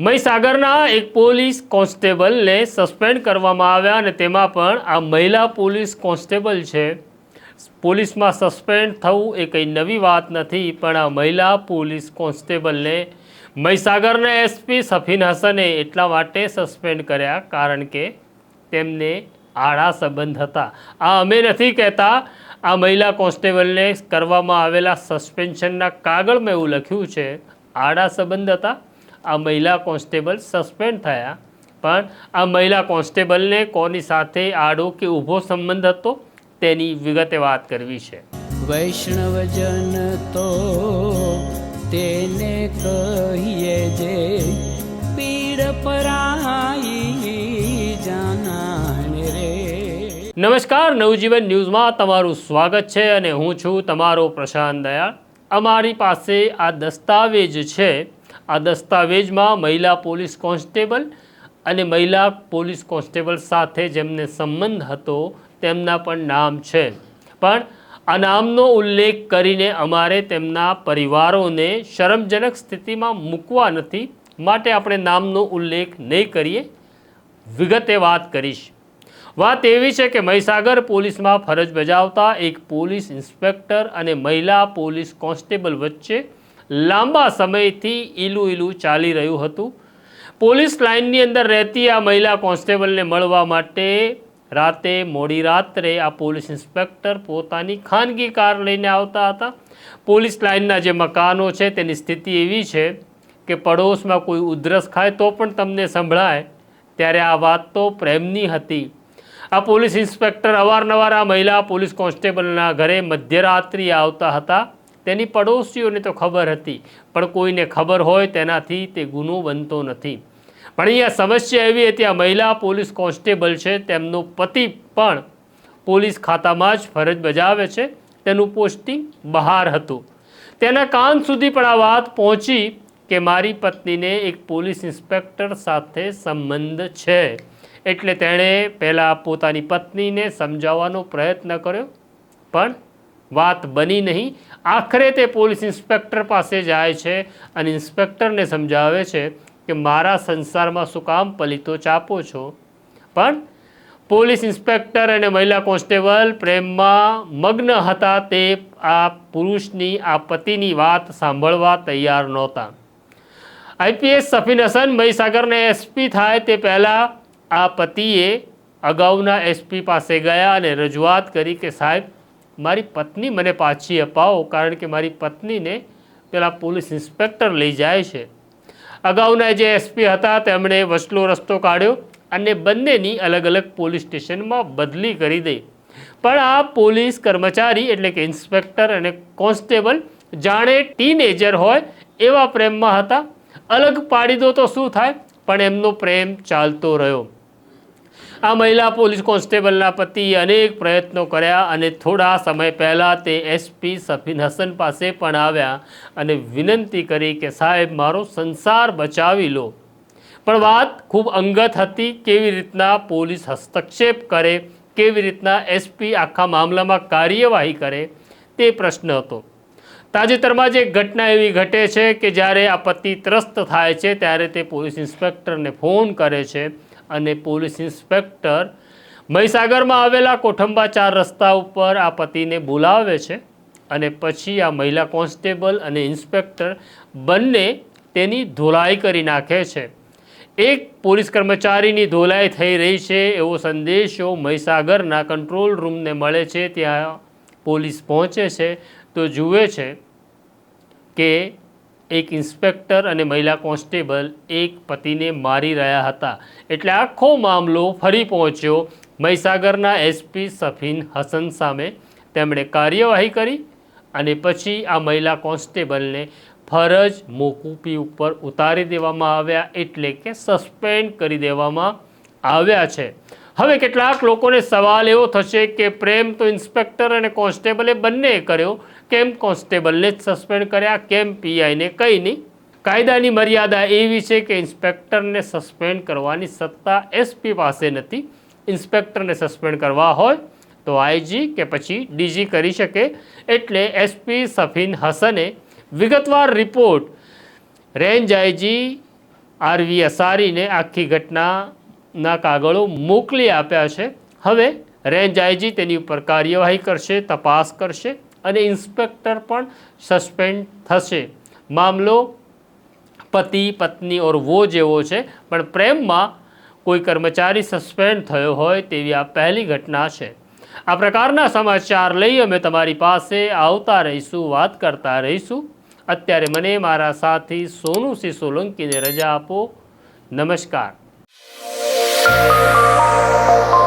મહીસાગરના એક police કોન્સ્ટેબલને suspend કરવામાં આવ્યા અને તેમાં પણ આ મહિલા પોલીસ કોન્સ્ટેબલ છે. પોલીસમાં સસ્પેન્ડ થવું એ કંઈ નવી વાત નથી, પણ આ મહિલા પોલીસ કોન્સ્ટેબલને મહીસાગરના એસપી સફીન હસને એટલા માટે સસ્પેન્ડ કર્યા કારણ કે તેમને આડા સંબંધ હતા. આ અમે નથી કહેતા, આ મહિલા કોન્સ્ટેબલને કરવામાં આવેલા સસ્પેન્શનના કાગળમાં એવું લખ્યું છે. આડા સંબંધ હતા? આ મહિલા કોન્સ્ટેબલ સસ્પેન્ડ થયા. પણ આ મહિલા કોન્સ્ટેબલને કોની સાથે આડો કે ઊભો સંબંધ હતો તેની વિગતે વાત કરવી છે. વૈષ્ણવજન તો તેને કહીએ જે પીડ પરાઈ જાનાને રે. નમસ્કાર નવજીવન ન્યૂઝમાં તમારું સ્વાગત છે અને હું છું તમારો પ્રશાંત દયાળ. અમારી પાસે આ દસ્તાવેજ છે આ દસ્તાવેજમાં મહિલા પોલીસ કોન્સ્ટેબલ અને મહિલા પોલીસ કોન્સ્ટેબલ સાથે જેમને સંબંધ હતો તેમના પણ નામ છે. પણ આ નામનો ઉલ્લેખ કરીને અમારે તેમના પરિવારોને શરમજનક સ્થિતિમાં મૂકવા નથી માટે આપણે નામનો ઉલ્લેખ નહીં કરીએ. વિગતે વાત કરીશ. વાત એવી છે કે મહીસાગર પોલીસમાં ફરજ બજાવતા એક પોલીસ ઇન્સ્પેક્ટર અને મહિલા પોલીસ કોન્સ્ટેબલ વચ્ચે લાંબા સમયથી ઈલું ઈલું ચાલી રહ્યું હતું. પોલીસ લાઇનની અંદર રહેતી આ મહિલા કોન્સ્ટેબલને મળવા માટે રાતે મોડી રાત્રે આ પોલીસ ઇન્સ્પેક્ટર પોતાની ખાનગી કાર લઈને આવતા હતા. પોલીસ લાઇનના જે મકાનો છે તેની સ્થિતિ એવી છે કે પડોશમાં કોઈ ઉધરસ ખાય તો પણ તમને સંભળાય. ત્યારે આ વાત તો પ્રેમની હતી. આ પોલીસ ઇન્સ્પેક્ટર અવારનવાર આ મહિલા પોલીસ કોન્સ્ટેબલના ઘરે મધ્યરાત્રિ આવતા હતા. તેની પડોશીઓને તો ખબર હતી, પણ કોઈને ખબર હોય તેનાથી તે ગુનો બનતો નથી. પણ અહીંયા સમસ્યા એવી હતી, આ મહિલા પોલીસ કોન્સ્ટેબલ છે, તેમનો પતિ પણ પોલીસ ખાતામાં જ ફરજ બજાવે છે, તેનું પોસ્ટિંગ બહાર હતું. તેના કાન સુધી પણ આ વાત પહોંચી કે મારી પત્નીને એક પોલીસ ઇન્સ્પેક્ટર સાથે સંબંધ છે. એટલે તેણે પહેલાં પોતાની પત્નીને સમજાવવાનો પ્રયત્ન કર્યો, પણ વાત બની નહીં. આખરે તે પોલીસ ઇન્સ્પેક્ટર પાસે જાય છે અને ઇન્સ્પેક્ટરને સમજાવે છે કે મારા સંસારમાં શું કામ પલિતો ચાપો છો. પણ પોલીસ ઇન્સ્પેક્ટર અને મહિલા કોન્સ્ટેબલ પ્રેમમાં મગ્ન હતા તે આ પુરુષની આ પતિની વાત સાંભળવા તૈયાર નહોતા. આઈપીએસ સફીન હસન મહીસાગરને એસપી થાય તે પહેલાં આ પતિએ અગાઉના એસપી પાસે ગયા અને રજૂઆત કરી કે સાહેબ મારી પત્ની મને પાછી અપાવો કારણ કે મારી પત્નીને પેલા પોલીસ ઇન્સ્પેક્ટર લઈ જાય છે. અગાઉના જે એસપી હતા તેમણે વસલો રસ્તો કાઢ્યો અને બંનેની અલગ અલગ પોલીસ સ્ટેશનમાં બદલી કરી દઈ. પણ આ પોલીસ કર્મચારી એટલે કે ઇન્સ્પેક્ટર અને કોન્સ્ટેબલ જાણે ટીનેજર હોય એવા પ્રેમમાં હતા. અલગ પાડી દો તો શું થાય? પણ એમનો પ્રેમ ચાલતો રહ્યો. આ મહિલા પોલીસ કોન્સ્ટેબલના પતિએ અનેક પ્રયત્નો કર્યા અને થોડા સમય પહેલાં તે એસપી સફીન હસન પાસે પણ આવ્યા અને વિનંતી કરી કે સાહેબ, મારો સંસાર બચાવી લો. પણ વાત ખૂબ અંગત હતી, કેવી રીતના પોલીસ હસ્તક્ષેપ કરે, કેવી રીતના એસપી આખા મામલામાં કાર્યવાહી કરે તે પ્રશ્ન હતો. તાજેતરમાં જે ઘટના એવી ઘટે છે કે જ્યારે આ પતિ ત્રસ્ત થાય છે, ત્યારે તે પોલીસ ઇન્સ્પેક્ટરને ફોન કરે છે અને પોલીસ ઇન્સ્પેક્ટર મહીસાગરમાં આવેલા કોઠંબા ચાર રસ્તા ઉપર આ પતિને બોલાવે છે અને પછી આ મહિલા કોન્સ્ટેબલ અને ઇન્સ્પેક્ટર બંને તેની ધોલાઈ કરી નાખે છે. એક પોલીસ કર્મચારીની ધોલાઈ થઈ રહી છે એવો સંદેશો મહીસાગરના કંટ્રોલ રૂમને મળે છે. ત્યાં પોલીસ પહોંચે છે તો જુએ છે કે એક ઇન્સ્પેક્ટર અને મહિલા કોન્સ્ટેબલ એક પતિને મારી રહ્યા હતા. એટલે આખો મામલો ફરી પહોંચ્યો મહીસાગરના એસપી સફીન હસન સામે. તેમણે કાર્યવાહી કરી અને પછી આ મહિલા કોન્સ્ટેબલને ફરજ મોકૂફી ઉપર ઉતારી દેવામાં આવ્યા એટલે કે સસ્પેન્ડ કરી દેવામાં આવ્યા છે. હવે કેટલાક લોકોને સવાલ એવો થશે કે પ્રેમ તો ઇન્સ્પેક્ટર અને કોન્સ્ટેબલે બંને કર્યો. કેમ કોન્સ્ટેબલને જ સસ્પેન્ડ કર્યા? કેમ પીઆઈને કંઈ નહીં? કાયદાની મર્યાદા એવી છે કે ઇન્સ્પેક્ટરને સસ્પેન્ડ કરવાની સત્તા એસપી પાસે નથી. ઇન્સ્પેક્ટરને સસ્પેન્ડ કરવા હોય તો આઈજી કે પછી ડીજી કરી શકે. એટલે એસપી સફીન હસને વિગતવાર રિપોર્ટ. રેન્જ આઈજી આરવી અસારીને આખી ઘટનાના કાગળો મોકલી આપ્યા છે. હવે રેન્જ આઈજી તેની ઉપર કાર્યવાહી કરશે, તપાસ કરશે અને ઇન્સ્પેક્ટર પણ સસ્પેન્ડ થશે. મામલો પતિ, પત્ની ઓર વો જેવો છે, પણ પ્રેમમાં કોઈ કર્મચારી સસ્પેન્ડ થયો હોય તેવી આ પહેલી ઘટના છે. આ પ્રકારના સમાચાર લઈ અમે તમારી પાસે આવતા રહીશું, વાત કરતા રહીશું. અત્યારે મને મારા સાથી સોનુસિંહ સોલંકીને રજા આપો. નમસ્કાર. Thank you.